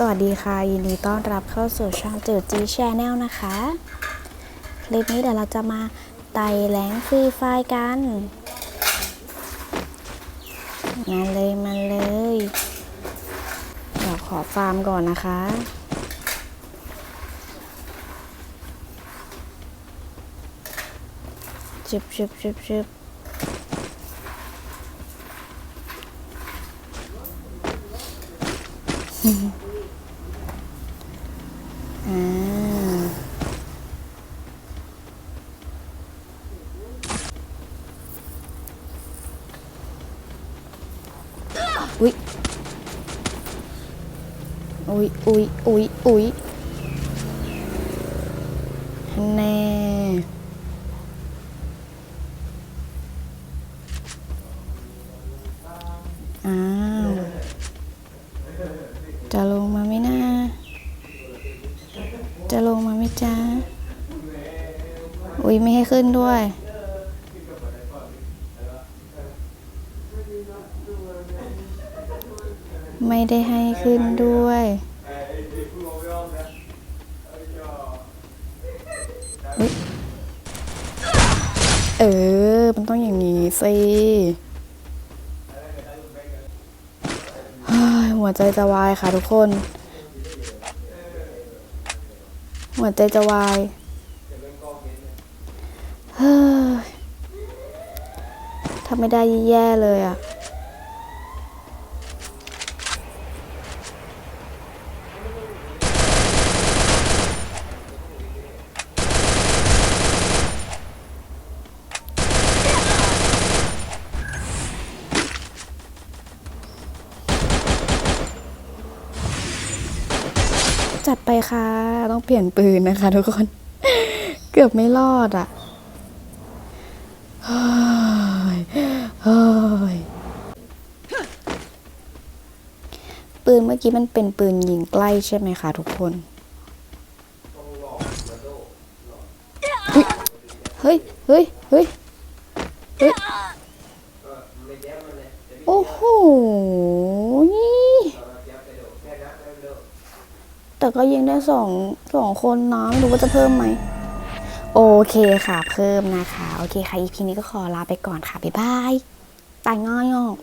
สวัสดีค่ะ ยินดีต้อนรับเข้าสู่ช่องเจอจีชแนลนะคะ คลิปนี้เดี๋ยวเราจะมาไต่แหลงฟรีไฟล์กันมาเลยมาเลยเดี๋ยวขอฟาร์มก่อนนะคะชิบชิบชิบชิบอ่า อุ๊ยอุ๊ยอุ๊ยอุ๊ยอุ๊ยแน่อ้าวจะลงมาไหมนะจะลงมาไหมจ๊ะอุ้ยไม่ให้ขึ้นด้วย ไม่ได้ให้ขึ้นด้วย เออ มันต้องอย่างนี้สิหัวใจจะวายค่ะทุกคน หัวใจจะวายเฮ้ย ถ้าไม่ได้แย่เลยอะจัดไปค่ะ ต้องเปลี่ยนปืนนะคะทุกคน เกือบไม่รอดอะ เฮ้ยปืนเมื่อกี้มันเป็นปืนยิงใกล้ใช่ไหมคะทุกคนอุ๊ยเฮ้ยเฮ้ยเฮ้ยเฮ้ยโอ้โหแต่ก็ยิงได้สองสองคนเนาะไม่รู้ว่าจะเพิ่มไหม โอเคค่ะ เพิ่มนะคะ โอเคค่ะ EP นี้ก็ขอลาไปก่อนค่ะ บ๊ายบายตายง่ายอะ